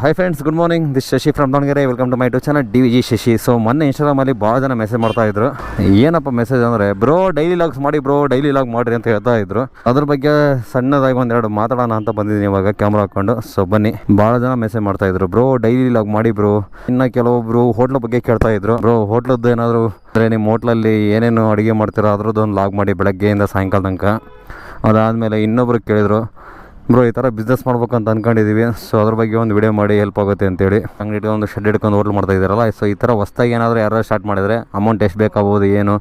Hi friends good morning this Shashi from Davanagere welcome to my to channel D G Shashi so ಮೊನ್ನೆ ಇನ್ಸ್ಟಾಗ್ರಾಮಲ್ಲಿ ಭಾಳ ಜನ message ಮಾಡ್ತಾ ಇದ್ರು. ಏನಪ್ಪ ಮೆಸೇಜ್ ಅಂದರೆ ಬ್ರೋ ಡೈಲಿ ಲಾಗ್ಸ್ ಮಾಡಿ ಬ್ರೋ ಡೈಲಿ ಲಾಗ್ ಮಾಡಿರಿ ಅಂತ ಹೇಳ್ತಾ ಇದ್ರು. ಅದ್ರ ಬಗ್ಗೆ ಸಣ್ಣದಾಗಿ ಒಂದೆರಡು ಮಾತಾಡೋಣ ಅಂತ ಬಂದಿದ್ದೀನಿ ಇವಾಗ ಕ್ಯಾಮ್ರಾ ಹಾಕೊಂಡು. ಸೊ ಬನ್ನಿ. ಭಾಳ ಜನ ಮೆಸೇಜ್ ಮಾಡ್ತಾ ಇದ್ರು. ಬ್ರೋ ಡೈಲಿ ಲಾಗ್ ಮಾಡಿ ಬ್ರೋ ಇನ್ನು ಕೆಲವೊಬ್ರು ಹೋಟ್ಲ ಬಗ್ಗೆ ಕೇಳ್ತಾ ಇದ್ರು. ಬ್ರೋ ಹೋಟ್ಲದ್ದು ಏನಾದರೂ ಅಂದರೆ ನಿಮ್ಮ ಹೋಟ್ಲಲ್ಲಿ ಏನೇನು ಅಡುಗೆ ಮಾಡ್ತೀರೋ ಅದ್ರದ್ದು ಒಂದು ಲಾಗ್ ಮಾಡಿ ಬೆಳಗ್ಗೆಯಿಂದ ಸಾಯಂಕಾಲ ತನಕ ಅದಾದಮೇಲೆ ಇನ್ನೊಬ್ರು ಕೇಳಿದ್ರು ಬ್ರೋ ಈ ಥರ ಬಿಸ್ನೆಸ್ ಮಾಡ್ಬೇಕು ಅಂತ ಅನ್ಕೊಂಡಿದೀವಿ. ಸೊ ಅದ್ರ ಬಗ್ಗೆ ಒಂದು ವಿಡಿಯೋ ಮಾಡಿ ಹೆಲ್ಪ್ ಆಗುತ್ತೆ ಅಂತೇಳಿ. ಅಂಗಡಿ ಒಂದು ಶೆಡ್ ಇಟ್ಕೊಂಡು ಹೋಟ್ಲು ಮಾಡ್ತಾ ಇದ್ದಾರಲ್ಲ ಸೊ ಈ ಥರ ಹೊಸ್ದಾಗಿ ಏನಾದರೂ ಯಾರು ಸ್ಟಾರ್ಟ್ ಮಾಡಿದರೆ ಅಮೌಂಟ್ ಎಷ್ಟು ಬೇಕಾಗ್ಬೋದು, ಏನು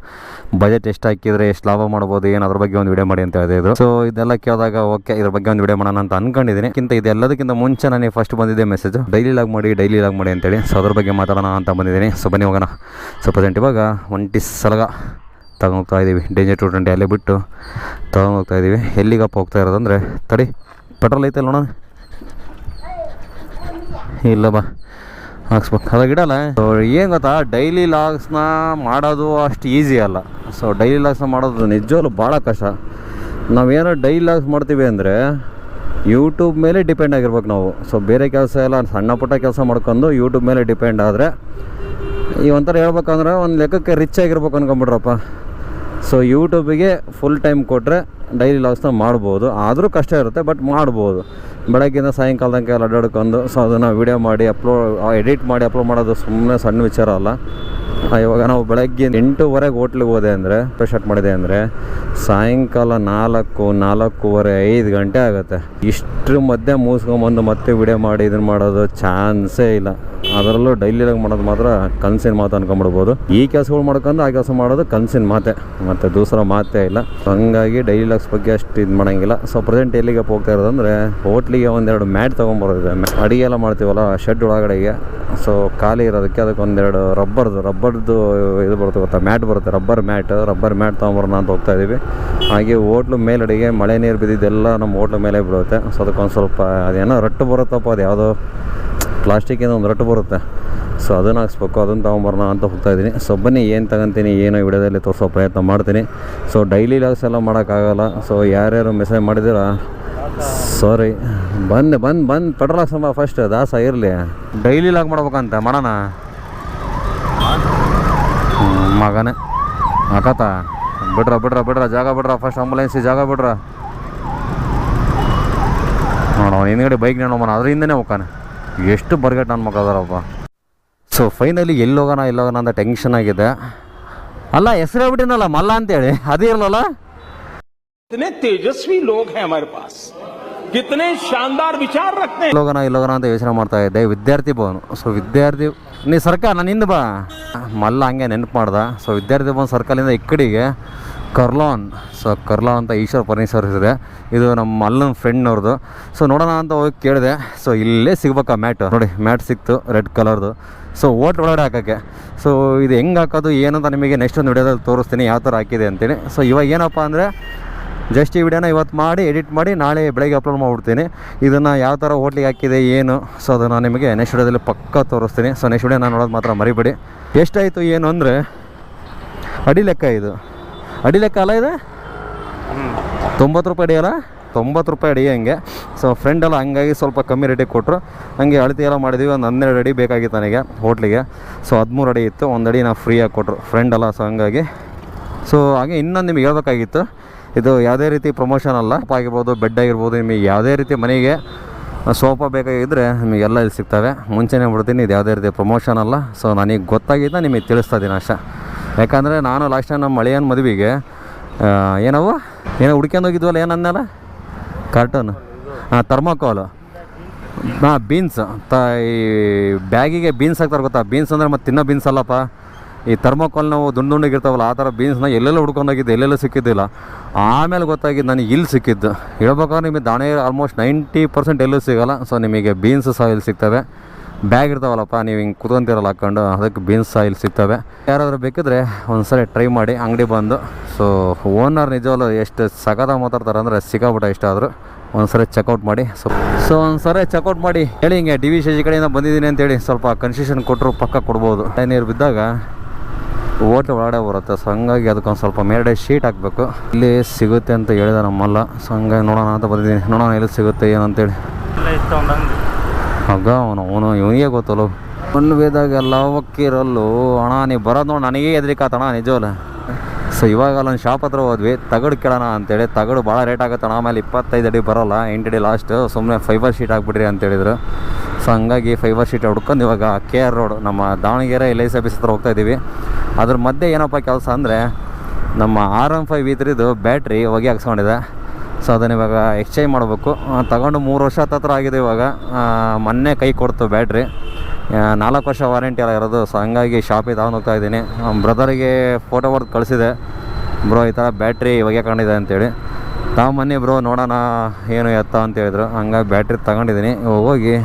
ಬಜೆಟ್ ಎಷ್ಟು ಹಾಕಿದರೆ ಎಷ್ಟು ಲಾಭ ಮಾಡ್ಬೋದು, ಏನು, ಅದ್ರ ಬಗ್ಗೆ ಒಂದು ವಿಡಿಯೋ ಮಾಡಿ ಅಂತ ಹೇಳಿದ್ರು ಸೊ ಇದೆಲ್ಲ ಕೇಳಿದಾಗ ಓಕೆ ಇದ್ರ ಬಗ್ಗೆ ಒಂದು ವಿಡಿಯೋ ಮಾಡೋಣ ಅಂತ ಅನ್ಕೊಂಡಿದ್ದೀನಿ ಕಿಂತ ಇದೆಲ್ಲದಕ್ಕಿಂತ ಮುಂಚೆ ನನಗೆ ಫಸ್ಟ್ ಬಂದಿದ್ದೆ ಮೆಸೇಜ್ ಡೈಲಿ ಲಾಗ್ ಮಾಡಿ ಡೈಲಿ ಲಾಗ್ ಮಾಡಿ ಅಂತೇಳಿ. ಸೊ ಅದ್ರ ಬಗ್ಗೆ ಮಾತಾಡೋಣ ಅಂತ ಬಂದಿದ್ದೀನಿ. ಸೊ ಬನ್ನಿ ಹೋಗೋಣ. ಸೊ ಪ್ರೆಸೆಂಟ್ ಇವಾಗ ಒಂಟಿ ಸಲಗ. ತಗೊಂಡು ಹೋಗ್ತಾ ಇದ್ದೀವಿ ಡೇಂಜರ್ ಟು ಟ್ವೆಂಟಿ ಅಲ್ಲೇ ಬಿಟ್ಟು ತಗೊಂಡು ಹೋಗ್ತಾ ಇದ್ದೀವಿ ಎಲ್ಲಿಗಪ್ಪ ಹೋಗ್ತಾ ಇರೋದಂದರೆ ತಡಿ ಪೆಟ್ರೋಲ್ ಐತೆ ನೋಡೋಣ. ಇಲ್ಲ ಬಾ ಹಾಕ್ಸ್ಬೇಕು ಅದಾಗ ಇಡಲ್ಲ ಏನು ಗೊತ್ತಾ ಡೈಲಿ ಲಾಗ್ಸ್ನ ಮಾಡೋದು ಅಷ್ಟು ಈಸಿ ಅಲ್ಲ. ಸೊ ಡೈಲಿ ಲಾಗ್ಸ್ನ ಮಾಡೋದು ನಿಜವಾಗ್ಲೂ ಭಾಳ ಕಷ್ಟ. ನಾವೇನೋ ಡೈಲಿ ಲಾಗ್ಸ್ ಮಾಡ್ತೀವಿ ಅಂದರೆ ಯೂಟ್ಯೂಬ್ ಮೇಲೆ ಡಿಪೆಂಡ್ ಆಗಿರ್ಬೇಕು ನಾವು. ಸೊ ಬೇರೆ ಕೆಲಸ ಎಲ್ಲ ಸಣ್ಣ ಪುಟ್ಟ ಕೆಲಸ ಮಾಡ್ಕೊಂಡು ಯೂಟ್ಯೂಬ್ ಮೇಲೆ ಡಿಪೆಂಡ್ ಆದರೆ ಈ ಒಂಥರ ಹೇಳ್ಬೇಕಂದ್ರೆ ಒಂದು ಲೆಕ್ಕಕ್ಕೆ ರಿಚ್ ಆಗಿರ್ಬೇಕು ಅನ್ಕೊಂಬಿಡ್ರಪ್ಪ ಸೊ ಯೂಟ್ಯೂಬಿಗೆ ಫುಲ್ ಟೈಮ್ ಕೊಟ್ಟರೆ ಡೈಲಿ ಲಾಸ್ನ ಮಾಡ್ಬೋದು. ಆದರೂ ಕಷ್ಟ ಇರುತ್ತೆ ಬಟ್ ಮಾಡ್ಬೋದು. ಬೆಳಗ್ಗಿಂದ ಸಾಯಂಕಾಲ ತನಕ ಅಡ್ಡಾಡ್ಕೊಂಡು ಸೊ ಅದನ್ನು ವೀಡಿಯೋ ಮಾಡಿ ಅಪ್ಲೋಡ್ ಎಡಿಟ್ ಮಾಡಿ ಅಪ್ಲೋಡ್ ಮಾಡೋದು ಸುಮ್ಮನೆ ಸಣ್ಣ ವಿಚಾರ ಅಲ್ಲ. ಇವಾಗ ನಾವು ಬೆಳಗ್ಗೆ ಎಂಟೂವರೆಗೆ ಹೋಟ್ಲಿಗೆ ಹೋದೆ ಅಂದರೆ ಸ್ಟಾರ್ಟ್ ಮಾಡಿದೆ ಅಂದರೆ, ಸಾಯಂಕಾಲ ನಾಲ್ಕು, ನಾಲ್ಕೂವರೆ, ಐದು ಗಂಟೆ ಆಗುತ್ತೆ. ಇಷ್ಟ್ರ ಮಧ್ಯೆ ಮುಗಿಸ್ಕೊಂಬಂದು ಮತ್ತೆ ವಿಡಿಯೋ ಮಾಡಿ, ಇದನ್ನು ಮಾಡೋದು ಚಾನ್ಸೇ ಇಲ್ಲ. ಅದರಲ್ಲೂ ಡೈಲಿ ಮಾಡೋದು ಮಾತ್ರ ಕನಸಿನ ಮಾತು ಅನ್ಕೊಂಬಿಡ್ಬೋದು. ಈ ಕೆಲಸಗಳು ಮಾಡ್ಕೊಂಡು ಆ ಕೆಲಸ ಮಾಡೋದು ಕನಸಿನ ಮಾತೆ. ಮತ್ತು ದೂಸರ ಮಾತೇ ಇಲ್ಲ. ಹಂಗಾಗಿ ಡೈಲಿ ಲಾಗ್ಸ್ ಬಗ್ಗೆ ಅಷ್ಟು ಇದು ಮಾಡೋಂಗಿಲ್ಲ. ಸೊ ಪ್ರೆಸೆಂಟ್ ಎಲ್ಲಿಗೆ ಹೋಗ್ತಾ ಇರೋದಂದ್ರೆ, ಹೋಟ್ಲಿಗೆ ಒಂದೆರಡು ಮ್ಯಾಟ್ ತೊಗೊಂಬರೋದಿದೆ. ಅಡಿಗೆ ಎಲ್ಲ ಮಾಡ್ತೀವಲ್ಲ ಶೆಡ್ ಒಳಗಡೆಗೆ. ಸೊ ಖಾಲಿ ಇರೋದಕ್ಕೆ ಅದಕ್ಕೆ ಒಂದೆರಡು ರಬ್ಬರ್ದು ರಬ್ಬರ್ದು ಇದು ಬರುತ್ತೆ ಗೊತ್ತಾ? ಮ್ಯಾಟ್ ಬರುತ್ತೆ. ರಬ್ಬರ್ ಮ್ಯಾಟ್ ರಬ್ಬರ್ ಮ್ಯಾಟ್ ತೊಗೊಂಬರೋಣ ಅಂತ ಹೋಗ್ತಾ ಇದೀವಿ. ಹಾಗೆ ಹೋಟ್ಲು ಮೇಲಡಿಗೆ ಮಳೆ ನೀರು ಬಿದ್ದಿದ್ದೆಲ್ಲ ನಮ್ಮ ಹೋಟ್ಲು ಮೇಲೆ ಬೀಳುತ್ತೆ ಸೊ ಅದಕ್ಕೊಂದು ಸ್ವಲ್ಪ ಅದೇನೋ ರಟ್ಟು ಬರುತ್ತಪ್ಪ ಅದು ಯಾವುದೋ ಪ್ಲಾಸ್ಟಿಕ್ಕಿಂದ ಒಂದು ರಟ್ಟು ಬರುತ್ತೆ. ಸೊ ಅದನ್ನು ಹಾಕ್ಸ್ಬೇಕು. ಅದನ್ನು ತೊಗೊಂಬರೋಣ ಅಂತ ಹೋಗ್ತಾ ಇದ್ದೀನಿ. ಸೊ ಬನ್ನಿ, ಏನು ತಗೊಂತೀನಿ, ಏನೋ ವಿಡಿಯೋದಲ್ಲಿ ತೋರಿಸೋ ಪ್ರಯತ್ನ ಮಾಡ್ತೀನಿ. ಸೊ ಡೈಲಿ ಲಾಗ್ಸ್ ಎಲ್ಲ ಮಾಡೋಕ್ಕಾಗಲ್ಲ. ಸೊ ಯಾರ್ಯಾರು ಮೆಸೇಜ್ ಮಾಡಿದ್ದೀರಾ? ಸಾರಿ ಬಂದು ಬಂದು ಬಂದು ಪೆಟ್ರೋಲ್ ಹಾಕ್ಸಂಬ ಫಸ್ಟ್ ದಾಸ, ಇರಲಿ. ಡೈಲಿ ಲಾಗ್ ಮಾಡ್ಬೇಕಂತ, ಮಾಡೋಣ. ಮಗನೇ. ಹಾಕತ್ತ ಬಿಡ್ರ ಬಿಡ್ರ ಬಿಡ್ರ, ಜಾಗ ಬಿಡ್ರ. ಫಸ್ಟ್ ಆಂಬುಲೆನ್ಸಿ ಜಾಗ ಬಿಡ್ರ. ನೋಡೋಣ ಹಿಂದ್ಗಡೆ ಬೈಕ್ ನೋಡೋಣ. ಅದ್ರ ಹಿಂದೆನೇ ಹೋಗ್ತಾನೆ. ಎಷ್ಟು ಬರ್ಗಟ್ ನನ್ನ ಮಕ್ಕಳದಾರಪ್ಪ ಸೊ ಫೈನಲಿ ಎಲ್ಲಿ ಹೋಗೋಣ ಎಲ್ಲಿ ಹೋಗೋಣ ಅಂತ ಟೆನ್ಷನ್ ಆಗಿದೆ. ಅಲ್ಲ ಹೆಸರು ಹೇಳ್ಬಿಟ್ಟಿನಲ್ಲ ಮಲ್ಲ ಅಂತೇಳಿ. ಅದೇ ಇರಲ್ಲ ತೇಜಸ್ವಿ ಲೋಕ ಹೇಮರ್ ಪಾಸ್. ಕಿತನೆ ಶಾನದಾರ್ ವಿಚಾರ ರಖತೆ ಹೋಗೋಣ ಇಲ್ಲಿ ಹೋಗೋಣ ಅಂತ ಯೋಚನೆ ಮಾಡ್ತಾ ಇದ್ದೆ. ವಿದ್ಯಾರ್ಥಿ ಬೋನ್ ಸೊ ವಿದ್ಯಾರ್ಥಿ ನೀ ಸರ್ಕಾರ ನಾನು ಹಿಂದೆ ಬಾ. ಮಲ್ಲ ಹಂಗೆ ನೆನಪು ಮಾಡ್ದೆ. ಸೊ ವಿದ್ಯಾರ್ಥಿ ಬೋನ್ ಸರ್ಕಲಿಂದ ಈ ಕಡೆಗೆ ಕರ್ಲಾನ್. ಸೊ ಕರ್ಲಾನ್ ಅಂತ ಈಶ್ವರ್ ಫರ್ನಿಚರ್ ಇದೆ ಇದು ನಮ್ಮ ಅಲ್ಲನ ಫ್ರೆಂಡ್ನವ್ರದ್ದು ಸೊ ನೋಡೋಣ ಅಂತ ಹೋಗಿ ಕೇಳಿದೆ. ಸೊ ಇಲ್ಲೇ ಸಿಗ್ಬೇಕಾ ಮ್ಯಾಟ್ ನೋಡಿ ಮ್ಯಾಟ್ ಸಿಕ್ತು ರೆಡ್ ಕಲರ್ದು ಸೊ ಓಟ್ ಒಳಗಡೆ ಹಾಕೋಕ್ಕೆ. ಸೊ ಇದು ಹೆಂಗೆ ಹಾಕೋದು ಏನಂತ ನಿಮಗೆ ನೆಕ್ಸ್ಟ್ ಒಂದು ವಿಡಿಯೋದಲ್ಲಿ ತೋರಿಸ್ತೀನಿ, ಯಾವ ಥರ ಹಾಕಿದೆ ಅಂತೇಳಿ. ಸೊ ಇವಾಗ ಏನಪ್ಪ ಅಂದರೆ ಜಸ್ಟ್ ಈ ವಿಡಿಯೋನ ಇವತ್ತು ಮಾಡಿ ಎಡಿಟ್ ಮಾಡಿ, ನಾಳೆ ಬೆಳಗ್ಗೆ ಅಪ್ಲೋಡ್ ಮಾಡಿಬಿಡ್ತೀನಿ. ಇದನ್ನು ಯಾವ ಥರ ಹೋಟ್ಲಿಗೆ ಹಾಕಿದೆ, ಏನು? ಸೊ ಅದನ್ನು ನಿಮಗೆ ನೆಕ್ಸ್ಟ್ ವಿಡಿಯೋದಲ್ಲಿ ಪಕ್ಕ ತೋರಿಸ್ತೀನಿ. ಸೊ ನೆಕ್ಸ್ಟ್ ವಿಡಿಯೋ ನಾನು ನೋಡೋದು ಮಾತ್ರ ಮರಿಬೇಡಿ. ಎಷ್ಟಾಯಿತು, ಏನು ಅಂದರೆ, ಅಡಿ ಲೆಕ್ಕ ಇದು. ಅಡಿ ಲೆಕ್ಕ ಅಲ್ಲ ಇದೆ ತೊಂಬತ್ತು ರೂಪಾಯಿ ಅಡಿ ಅಲ್ಲ? ತೊಂಬತ್ತು ರೂಪಾಯಿ ಅಡಿ ಹಂಗೆ. ಸೊ ಫ್ರೆಂಡ್ ಎಲ್ಲ ಹಂಗಾಗಿ ಸ್ವಲ್ಪ ಕಮ್ಮಿ ರೇಟಿಗೆ ಕೊಟ್ಟರು ಹಂಗೆ ಅಳತೆ ಎಲ್ಲ ಮಾಡಿದ್ವಿ. ಒಂದು ಹನ್ನೆರಡು ಅಡಿ ಬೇಕಾಗಿತ್ತು ನನಗೆ ಹೋಟ್ಲಿಗೆ ಸೊ ಹದಿಮೂರು ಅಡಿ ಇತ್ತು. ಒಂದು ಅಡಿ ನಾವು ಫ್ರೀಯಾಗಿ ಕೊಟ್ಟರು ಫ್ರೆಂಡ್ ಅಲ್ಲ ಸೊ ಹಂಗಾಗಿ. ಸೊ ಹಾಗೆ ಇನ್ನೊಂದು ನಿಮಗೆ ಹೇಳ್ಬೇಕಾಗಿತ್ತು. ಇದು ಯಾವುದೇ ರೀತಿ ಪ್ರಮೋಷನ್ ಅಲ್ಲ. ಆಗಿರ್ಬೋದು ಬೆಡ್ ಆಗಿರ್ಬೋದು ನಿಮಗೆ ಯಾವುದೇ ರೀತಿ ಮನೆಗೆ ಸೋಫಾ ಬೇಕಾಗಿದ್ದರೆ ನಿಮಗೆಲ್ಲ ಇಲ್ಲಿ ಸಿಗ್ತವೆ. ಮುಂಚೆನೇ ಬಿಡ್ತೀನಿ. ಇದು ಯಾವುದೇ ರೀತಿ ಪ್ರಮೋಷನ್ ಅಲ್ಲ. ಸೊ ನನಗೆ ಗೊತ್ತಾಗಿದ್ದ ನಿಮಗೆ ತಿಳಿಸ್ತಾ ಇದ್ದೀನಿ ಅಷ್ಟೇ. ಯಾಕಂದರೆ ನಾನು ಲಾಸ್ಟ್ ಟೈಮ್ ನಮ್ಮ ಮಳೆಯನ್ ಮದುವೆಗೆ ಏನವ್ವ? ಏನವು ಏನೋ ಹುಡ್ಕೊಂಡು ಹೋಗಿದ್ವಲ್ಲ ಏನನ್ನಲ್ಲ ಕಾರ್ಟನ್ ಹಾಂ ಥರ್ಮಾಕೋಲ್ ಹಾಂ ಬೀನ್ಸ್ ತ, ಈ ಬ್ಯಾಗಿಗೆ ಬೀನ್ಸ್ ಹಾಕ್ತಾರೆ ಗೊತ್ತಾ? ಬೀನ್ಸ್ ಅಂದರೆ ಮತ್ತೆ ತಿನ್ನೋ ಬೀನ್ಸ್ ಅಲ್ಲಪ್ಪ. ಈ ಥರ್ಮಾಕೋಲ್ ನಾವು ದುಂಡು ದುಂಡಿಗೆ ಇರ್ತಾವಲ್ಲ ಆ ಥರ ಬೀನ್ಸ್ನ ಎಲ್ಲೆಲ್ಲ ಹುಡ್ಕೊಂಡೋಗಿದ್ದು ಎಲ್ಲೆಲ್ಲೂ ಸಿಕ್ಕಿದ್ದಿಲ್ಲ. ಆಮೇಲೆ ಗೊತ್ತಾಗಿದ್ದು ನನಗೆ ಇಲ್ಲಿ ಸಿಕ್ಕಿದ್ದು. ಹೇಳ್ಬೇಕಾದ್ರೆ ನಿಮಗೆ ದಾವಣಗೆರೆ ಆಲ್ಮೋಸ್ಟ್ ನೈಂಟಿ ಪರ್ಸೆಂಟ್ ಎಲ್ಲೂ ಸಿಗೋಲ್ಲ. ಸೊ ನಿಮಗೆ ಬೀನ್ಸ್ ಸಹ ಇಲ್ಲಿ ಸಿಗ್ತವೆ. ಬ್ಯಾಗ್ ಇರ್ತಾವಲ್ಲಪ್ಪ, ನೀವು ಹಿಂಗೆ ಕುತ್ಕೊಂತಿರಲ್ಲ ಹಾಕೊಂಡು ಅದಕ್ಕೆ ಬೀನ್ಸ್ ಇಲ್ಲಿ ಸಿಗ್ತವೆ. ಯಾರಾದರೂ ಬೇಕಿದ್ರೆ ಒಂದ್ಸರಿ ಟ್ರೈ ಮಾಡಿ, ಅಂಗಡಿ ಬಂದು. ಸೊ ಓನರ್ ನಿಜವಲ್ಲ ಎಷ್ಟು ಸಗದ ಮಾತಾಡ್ತಾರೆ ಅಂದರೆ ಸಿಕ್ಕಾಬಿಟ್ಟ ಇಷ್ಟ ಆದರೂ. ಒಂದ್ಸರಿ ಚೆಕ್ಔಟ್ ಮಾಡಿ. ಸೊ ಸೊ ಒಂದ್ಸರಿ ಚೆಕ್ಔಟ್ ಮಾಡಿ. ಹೇಳಿ ಹಿಂಗೆ ಡಿ ವಿ ಶಶಿ ಕಡೆಯಿಂದ ಬಂದಿದ್ದೀನಿ ಅಂತೇಳಿ ಸ್ವಲ್ಪ ಕನ್ಸೆಷನ್ ಕೊಟ್ಟರು ಪಕ್ಕ ಕೊಡ್ಬೋದು. ನೀರು ಬಿದ್ದಾಗ ಓಟ್ಲು ಒಳಗಡೆ ಬರುತ್ತೆ. ಸೊ ಹಂಗಾಗಿ ಅದಕ್ಕೊಂದು ಸ್ವಲ್ಪ ಮೇಲ್ಡೆ ಶೀಟ್ ಹಾಕಬೇಕು. ಇಲ್ಲಿ ಸಿಗುತ್ತೆ ಅಂತ ಹೇಳಿದ ನಮ್ಮಲ್ಲ. ಸೊ ಹಂಗಾಗಿ ನೋಡೋಣ ಅಂತ ಬಂದಿದ್ದೀನಿ. ನೋಡೋಣ ಎಲ್ಲಿ ಸಿಗುತ್ತೆ, ಏನಂತೇಳಿ. ಆಗ ಅವನು ಅವನು ಇವನಿಗೆ ಗೊತ್ತಲ್ಲ ಮಣ್ಣು ವೇದಾಗ ಎಲ್ಲ ಒಕ್ಕಿರಲ್ಲು ಅಣ್ಣ ನೀವು ಬರೋದು ನೋಡಿ, ನನಗೆ ಹೆದ್ರಿಕಾತಣ ನಿಜವಲ್ಲ ಸೊ ಇವಾಗ ಅಲ್ಲೊಂದು ಶಾಪ್ ಹತ್ರ ಹೋದ್ವಿ. ತಗಡು ಕೇಳೋಣ ಅಂತೇಳಿ. ತಗಡು ಭಾಳ ರೇಟ್ ಆಗುತ್ತಣ ಆಮೇಲೆ ಇಪ್ಪತ್ತೈದು ಅಡಿ ಬರೋಲ್ಲ. ಎಂಟು ಅಡಿ ಲಾಸ್ಟ್ ಸುಮ್ಮನೆ ಫೈಬರ್ ಶೀಟ್ ಹಾಕ್ಬಿಡ್ರಿ ಅಂತ ಹೇಳಿದ್ರು ಸೊ ಹಂಗಾಗಿ ಫೈಬರ್ ಶೀಟ್ ಹುಡ್ಕೊಂಡು ಇವಾಗ ಕೆ ಆರ್ ರೋಡ್ ನಮ್ಮ Davanagere L I C office ಹತ್ರ ಹೋಗ್ತಾ ಇದ್ದೀವಿ ಅದ್ರ ಮಧ್ಯೆ ಏನಪ್ಪ ಕೆಲಸ ಅಂದರೆ, ನಮ್ಮ ಆರ್ ಎಂ ಫೈವ್ ಇದ್ರದ್ದು ಬ್ಯಾಟ್ರಿ ಹೊಗೆ ಹಾಕ್ಸ್ಕೊಂಡಿದೆ ಸೊ ಅದನ್ನು ಇವಾಗ ಎಕ್ಸ್ಚೇಂಜ್ ಮಾಡಬೇಕು. ತಗೊಂಡು ಮೂರು ವರ್ಷ ಹತ್ತತ್ರ ಆಗಿದೆ ಇವಾಗ. ಮೊನ್ನೆ ಕೈ ಕೊಡ್ತು ಬ್ಯಾಟ್ರಿ. ನಾಲ್ಕು ವರ್ಷ ವಾರಂಟಿ ಎಲ್ಲ ಇರೋದು. ಸೊ ಹಂಗಾಗಿ ಶಾಪಿಗೆ ತಗೊಂಡು ಹೋಗ್ತಾ ಇದ್ದೀನಿ. ಬ್ರದರಿಗೆ ಫೋಟೋ ಹೊಡೆದು ಕಳಿಸಿದೆ. ಬ್ರೋ ಈ ಥರ ಬ್ಯಾಟ್ರಿ ಇವಾಗ ಕಂಡಿದೆ ಅಂತೇಳಿ. ತಾವು ಮೊನ್ನೆ ಬ್ರೋ ನೋಡೋಣ ಏನು ಎತ್ತ ಅಂತ ಹೇಳಿದ್ರು. ಹಂಗಾಗಿ ಬ್ಯಾಟ್ರಿ ತಗೊಂಡಿದ್ದೀನಿ. ಹೋಗಿ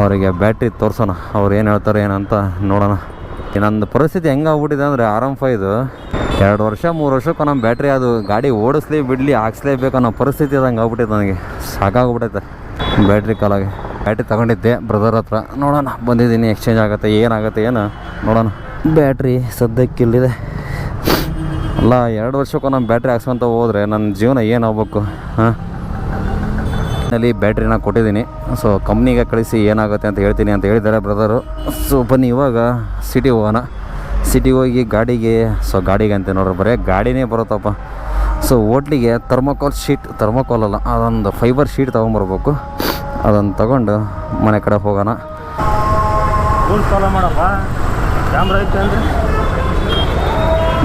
ಅವರಿಗೆ ಬ್ಯಾಟ್ರಿ ತೋರಿಸೋಣ. ಅವ್ರು ಏನು ಹೇಳ್ತಾರೆ ಏನಂತ ನೋಡೋಣ. ನಂದು ಪರಿಸ್ಥಿತಿ ಹೆಂಗೆ ಆಗ್ಬಿಟ್ಟಿದೆ ಅಂದರೆ ಆರ್ ಎಂ ಫೈದು. ಎರಡು ವರ್ಷ, ಮೂರು ವರ್ಷಕ್ಕೆ ನಮ್ಮ ಬ್ಯಾಟ್ರಿ ಅದು ಗಾಡಿ ಓಡಿಸ್ಲಿ ಬಿಡಲಿ ಹಾಕ್ಸ್ಲೇಬೇಕು ಅನ್ನೋ ಪರಿಸ್ಥಿತಿ ಅದಂಗೆ ಆಗ್ಬಿಟ್ಟೈತೆ ನನಗೆ. ಸಾಕಾಗ್ಬಿಟ್ಟೈತೆ ಬ್ಯಾಟ್ರಿ ಕಾಲಾಗಿ. ಬ್ಯಾಟ್ರಿ ತಗೊಂಡಿದ್ದೆ ಬ್ರದರ್ ಹತ್ರ. ನೋಡೋಣ, ಬಂದಿದ್ದೀನಿ ಎಕ್ಸ್ಚೇಂಜ್ ಆಗುತ್ತೆ, ಏನಾಗುತ್ತೆ, ಏನು? ನೋಡೋಣ. ಬ್ಯಾಟ್ರಿ ಸದ್ಯಕ್ಕಿಲ್ಲಿದೆ. ಅಲ್ಲ, ಎರಡು ವರ್ಷಕ್ಕೂ ನಮ್ಮ ಬ್ಯಾಟ್ರಿ ಹಾಕ್ಸ್ಕೊಂತ ಹೋದರೆ ನನ್ನ ಜೀವನ ಏನಾಗಬೇಕು ಹಾಂ? ನಲ್ಲಿ ಬ್ಯಾಟ್ರಿನ ಕೊಟ್ಟಿದ್ದೀನಿ. ಸೊ ಕಂಪ್ನಿಗೆ ಕಳಿಸಿ ಏನಾಗುತ್ತೆ ಅಂತ ಹೇಳ್ತೀನಿ ಅಂತ ಹೇಳಿದ್ದಾರೆ ಬ್ರದರು ಸೊ ಬನ್ನಿ, ಇವಾಗ ಸಿಟಿ ಹೋಗೋಣ. ಸಿಟಿ ಹೋಗಿ ಗಾಡಿಗೆ ಸೊ ಗಾಡಿಗೆ ಅಂತ ನೋಡ್ರಿ ಬರೀ ಗಾಡಿನೇ ಬರುತ್ತಪ್ಪ. ಸೊ ಹೋಟ್ಲಿಗೆ ಥರ್ಮೋಕಾಲ್ ಶೀಟ್ ಥರ್ಮೋಕಾಲ್ ಅಲ್ಲ ಅದೊಂದು ಫೈಬರ್ ಶೀಟ್ ತೊಗೊಂಬರ್ಬೇಕು. ಅದನ್ನು ತಗೊಂಡು ಮನೆ ಕಡೆ ಹೋಗೋಣ.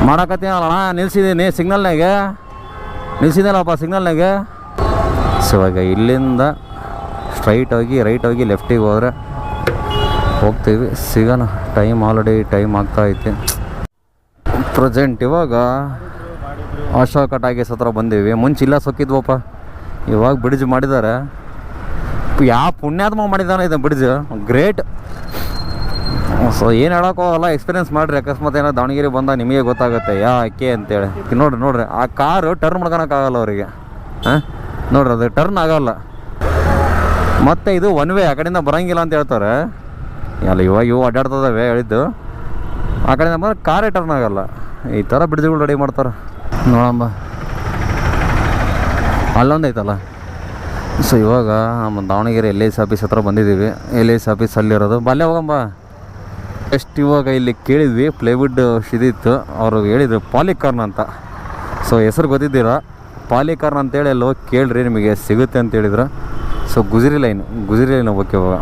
ಮಾಡಕತ್ತೀನಲ್ಲಣ್ಣ ನಿಲ್ಸಿದ್ದೀನಿ ಸಿಗ್ನಲ್ನಾಗೆ ನಿಲ್ಸಿದ್ದೀನಲ್ಲಪ್ಪ ಸಿಗ್ನಲ್ನಾಗೆ ಸೊ ಇವಾಗ ಇಲ್ಲಿಂದ ಸ್ಟ್ರೈಟ್ ಹೋಗಿ ರೈಟ್ ಹೋಗಿ ಲೆಫ್ಟಿಗೆ ಹೋದರೆ ಹೋಗ್ತೀವಿ. ಸಿಗೋಣ. ಟೈಮ್ ಆಲ್ರೆಡಿ ಟೈಮ್ ಆಗ್ತಾ ಐತಿ. ಪ್ರೆಸೆಂಟ್ ಇವಾಗ ಅಶೋಕ ಟಾಕೀಸ್ ಹತ್ರ ಬಂದೀವಿ. ಮುಂಚೆ ಇಲ್ಲ ಸೊಕ್ಕಿದ್ವಪ್ಪ ಇವಾಗ ಬ್ರಿಡ್ಜ್ ಮಾಡಿದ್ದಾರೆ ಯಾವ ಪುಣ್ಯಾತ್ಮ ಮಾಡಿದ್ದಾನೆ ಇದು ಬ್ರಿಡ್ಜ್ ಗ್ರೇಟ್ ಸೊ ಏನು ಹೇಳೋಕ್ಕೋಗಲ್ಲ ಎಕ್ಸ್ಪೀರಿಯನ್ಸ್ ಮಾಡಿರಿ. ಅಕಸ್ಮಾತ್ ಏನೋ ದಾವಣಗೆರೆ ಬಂದಾಗ ನಿಮಗೆ ಗೊತ್ತಾಗುತ್ತೆ. ಯಾಕೆ ಅಂತೇಳಿ. ನೋಡ್ರಿ ನೋಡ್ರಿ. ಆ ಕಾರು ಟರ್ನ್ ಮಾಡ್ಕೊಳಕ್ಕಾಗಲ್ಲ ಅವರಿಗೆ. ಹಾಂ? ನೋಡ್ರಿ, ಅದು ಟರ್ನ್ ಆಗಲ್ಲ. ಮತ್ತು ಇದು ಒನ್ ವೇ ಆ ಕಡೆಯಿಂದ ಬರಂಗಿಲ್ಲ ಅಂತ ಹೇಳ್ತಾರೆ. ಅಲ್ಲ ಇವಾಗ ಇವು ಅಡ್ಡಾಡ್ತದವೆ ಹೇಳಿದ್ದು. ಆ ಕಡೆ ನಮ್ಮ ಕಾರೇ ಟರ್ನ್ ಆಗಲ್ಲ. ಈ ಥರ ಬಿಡ್ದುಗಳು ರೆಡಿ ಮಾಡ್ತಾರೆ. ನೋಡಮ್ಮ. ಅಲ್ಲೊಂದು ಐತಲ್ಲ. ಸೊ ಇವಾಗ ನಮ್ಮ Davanagere L I C office ಹತ್ರ ಬಂದಿದ್ದೀವಿ. ಎಲ್ ಐ ಸಿ ಆಫೀಸ್ ಅಲ್ಲಿರೋದು. ಬಲ್ಲೇ ಹೋಗಂಬ ಎಷ್ಟು ಇವಾಗ ಇಲ್ಲಿ ಕೇಳಿದ್ವಿ. ಪ್ಲೇವುಡ್ ಇದಿತ್ತು. ಅವರು ಹೇಳಿದ್ರು ಪಾಲಿಕಾರ್ನ್ ಅಂತ. ಸೊ ಹೆಸರು ಗೊತ್ತಿದ್ದೀರಾ? ಪಾಲಿಕಾರ್ನ್ ಅಂತೇಳಿ ಅಲ್ಲಿ ಹೋಗಿ ಕೇಳ್ರಿ, ನಿಮಗೆ ಸಿಗುತ್ತೆ ಅಂತ ಹೇಳಿದ್ರು. ಸೊ ಗುಜರಿ ಲೈನ್ ಗುಜರಿ ಲೈನ್ ಹೋಗ್ಬೇಕು ಇವಾಗ.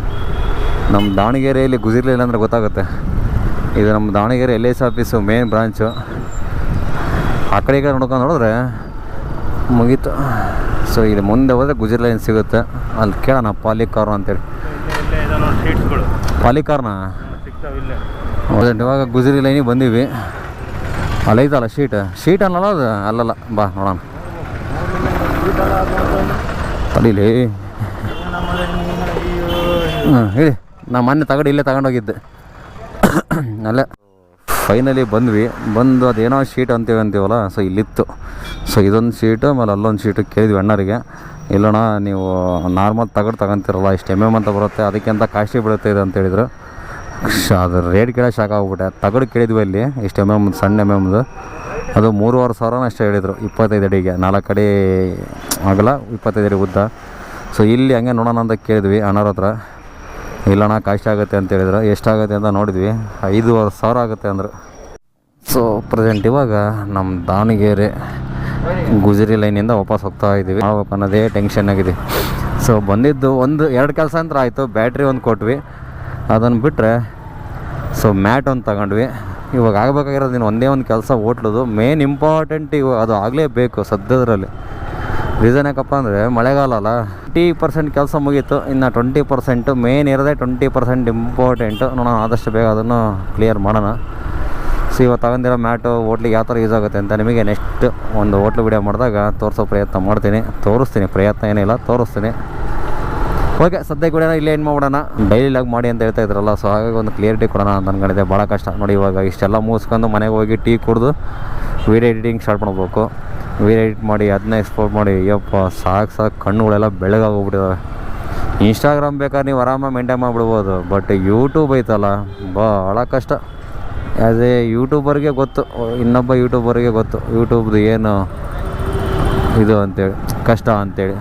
ನಮ್ಮ ದಾವಣಗೆರೆಯಲ್ಲಿ ಗುಜರಿ ಲೈನ್ ಅಂದರೆ ಗೊತ್ತಾಗುತ್ತೆ. ಇದು ನಮ್ಮ Davanagere L I C office main branch ಆ ಕಡೆ ಈ ಕಡೆ ನೋಡ್ಕೊಂಡು ನೋಡಿದ್ರೆ ಮುಗೀತು. ಸೊ ಇಲ್ಲಿ ಮುಂದೆ ಹೋದರೆ ಗುಜರಿ ಲೈನ್ ಸಿಗುತ್ತೆ? ಅಲ್ಲಿ ಕೇಳೋಣ ಪಾಲಿಕಾರು ಅಂತೇಳಿ. ಪಾಲಿಕಾರ್ನ? ಇವಾಗ ಗುಜರಿ ಲೈನಿಗೆ ಬಂದೀವಿ. ಅಲ್ಲೈತಲ್ಲ ಶೀಟ್? ಶೀಟ್ ಅನ್ನಲ್ಲ ಅದು? ಅಲ್ಲಲ್ಲ. ಬಾ, ನೋಡೋಣ. ಅಲ್ಲಿ ಹೇಳಿ. ನಾ ಮೊನ್ನೆ ತಗೊಂಡು ಇಲ್ಲೇ ತಗೊಂಡೋಗಿದ್ದೆ ಅಲ್ಲ. ಫೈನಲಿ ಬಂದ್ವಿ. ಬಂದು ಅದೇನೋ ಶೀಟ್ ಅಂತೀವಿ ಅಂತೀವಲ್ಲ ಸೊ ಇಲ್ಲಿತ್ತು. ಸೊ ಇದೊಂದು ಶೀಟು ಆಮೇಲೆ ಅಲ್ಲೊಂದು ಶೀಟು ಕೇಳಿದ್ವಿ ಅಣ್ಣರಿಗೆ. ಇಲ್ಲಣ್ಣ, ನೀವು ನಾರ್ಮಲ್ ತಗಡು ತಗೊಂತಿರಲ್ಲ, ಇಷ್ಟು ಎಂ ಎಂ ಅಂತ ಬರುತ್ತೆ ಅದಕ್ಕಿಂತ ಕಾಸ್ಟ್ಲಿ ಬೀಳುತ್ತೆ ಇದು ಅಂತ ಹೇಳಿದ್ರು. ಶ- ರೇಟ್ ಕೇಳೋ ಶಾಕ್ ಆಗ್ಬಿಟ್ಟೆ. ತಗಡು ಕೇಳಿದ್ವಿ ಅಲ್ಲಿ, ಇಷ್ಟು ಎಂ ಎಂ ಸಣ್ಣ ಎಂ ಎಮ್ದು ಅದು ಮೂರುವರೆ ಸಾವಿರನ ಅಷ್ಟೇ ಹೇಳಿದರು, ಇಪ್ಪತ್ತೈದು ಅಡಿಗೆ. ನಾಲ್ಕು ಅಡಿ ಆಗಲ್ಲ, ಇಪ್ಪತ್ತೈದು ಅಡಿ ಉದ್ದ. ಸೊ ಇಲ್ಲಿ ಹಂಗೆ ನೋಡೋಣ ಅಂತ ಕೇಳಿದ್ವಿ ಅಣ್ಣರ ಹತ್ರ. ಇಲ್ಲಣ್ಣ ಕಾಸ್ಟ್ ಆಗುತ್ತೆ ಅಂತ ಹೇಳಿದ್ರು. ಎಷ್ಟಾಗುತ್ತೆ ಅಂತ ನೋಡಿದ್ವಿ. ಐದೂವರೆ ಸಾವಿರ ಆಗುತ್ತೆ ಅಂದರು. ಸೊ ಪ್ರೆಸೆಂಟ್ ಇವಾಗ ನಮ್ಮ ದಾವಣಗೆರೆ ಗುಜರಿ ಲೈನಿಂದ ವಾಪಸ್ ಹೋಗ್ತಾ ಇದ್ದೀವಿ. ಮಾಡ್ಬೇಕು ಅನ್ನೋದೇ ಟೆನ್ಷನ್ ಆಗಿದೆ. ಸೊ ಬಂದಿದ್ದು ಒಂದು, ಎರಡು ಕೆಲಸ ಅಂತ ಆಯಿತು. ಬ್ಯಾಟ್ರಿ ಒಂದು ಕೊಟ್ವಿ. ಅದನ್ನು ಬಿಟ್ಟರೆ ಸೊ ಮ್ಯಾಟ್ ಒಂದು ತಗೊಂಡ್ವಿ. ಇವಾಗ ಆಗಬೇಕಾಗಿರೋದು ನೀನು ಒಂದೇ ಒಂದು ಕೆಲಸ ಓಟ್ಲದು ಮೇನ್ ಇಂಪಾರ್ಟೆಂಟ್ ಇವಾಗ ಅದು ಆಗಲೇಬೇಕು ಸದ್ಯದ್ರಲ್ಲಿ. ರೀಸನ್ ಯಾಕಪ್ಪ ಅಂದರೆ ಮಳೆಗಾಲ ಅಲ್ಲ. ಟ್ವೆಂಟಿ ಪರ್ಸೆಂಟ್ ಕೆಲಸ ಮುಗೀತು. ಇನ್ನು ಟ್ವೆಂಟಿ ಪರ್ಸೆಂಟು ಮೇನ್ ಇರೋದೇ ಟ್ವೆಂಟಿ ಪರ್ಸೆಂಟ್ ಇಂಪಾರ್ಟೆಂಟು ನಾನು ಆದಷ್ಟು ಬೇಗ ಅದನ್ನು ಕ್ಲಿಯರ್ ಮಾಡೋಣ. ಸೊ ಇವತ್ತು ತಗೊಂಡಿರೋ ಮ್ಯಾಟು ಹೋಟ್ಲಿಗೆ ಯಾವ ಥರ ಯೂಸ್ ಆಗುತ್ತೆ ಅಂತ ನಿಮಗೆ ನೆಕ್ಸ್ಟ್ ಒಂದು ಹೋಟ್ಲು ವಿಡಿಯೋ ಮಾಡಿದಾಗ ತೋರಿಸೋ ಪ್ರಯತ್ನ ಮಾಡ್ತೀನಿ. ತೋರಿಸ್ತೀನಿ, ಪ್ರಯತ್ನ ಏನಿಲ್ಲ, ತೋರಿಸ್ತೀನಿ. ಓಕೆ ಸದ್ಯಕ್ಕೆ ಕೂಡ ಇಲ್ಲೇ ಏನು ಮಾಡೋಣ ಡೈಲಿ ಲಾಗ್ ಮಾಡಿ ಅಂತ ಹೇಳ್ತಾ ಇದ್ರಲ್ಲ ಸೊ ಹಾಗಾಗಿ ಒಂದು ಕ್ಲಿಯರಿಟಿ ಕೊಡೋಣ ಅಂತ ಅನ್ಕೊಂಡಿದ್ದೆ. ಭಾಳ ಕಷ್ಟ. ನೋಡಿ, ಇವಾಗ ಇಷ್ಟೆಲ್ಲ ಮುಗಿಸ್ಕೊಂಡು ಮನೆಗೆ ಹೋಗಿ ಟೀ ಕುಡಿದು ವೀಡಿಯೋ ಎಡಿಟಿಂಗ್ ಸ್ಟಾರ್ಟ್ ಮಾಡ್ಬೇಕು. ಎಡಿಟ್ ಮಾಡಿ ಅದನ್ನ ಎಕ್ಸ್ಪೋರ್ಟ್ ಮಾಡಿ, ಅಯ್ಯಪ್ಪ, ಸಾಕು ಸಾಕು ಕಣ್ಣುಗಳೆಲ್ಲ ಬೆಳಗಾಗೋಗ್ಬಿಟ್ಟಿದ್ದಾವೆ ಇನ್ಸ್ಟಾಗ್ರಾಮ್ ಬೇಕಾದ್ರೆ ನೀವು ಆರಾಮಾಗಿ ಮೇಂಟೈನ್ ಮಾಡಿಬಿಡ್ಬೋದು ಬಟ್ ಯೂಟ್ಯೂಬ್ ಐತಲ್ಲ ಭಾಳ ಕಷ್ಟ. ಅದೇ ಯೂಟ್ಯೂಬರ್ಗೆ ಗೊತ್ತು, ಇನ್ನೊಬ್ಬ ಯೂಟ್ಯೂಬರ್ಗೆ ಗೊತ್ತು ಯೂಟ್ಯೂಬ್ದು ಏನು ಇದು ಅಂತೇಳಿ, ಕಷ್ಟ ಅಂತೇಳಿ.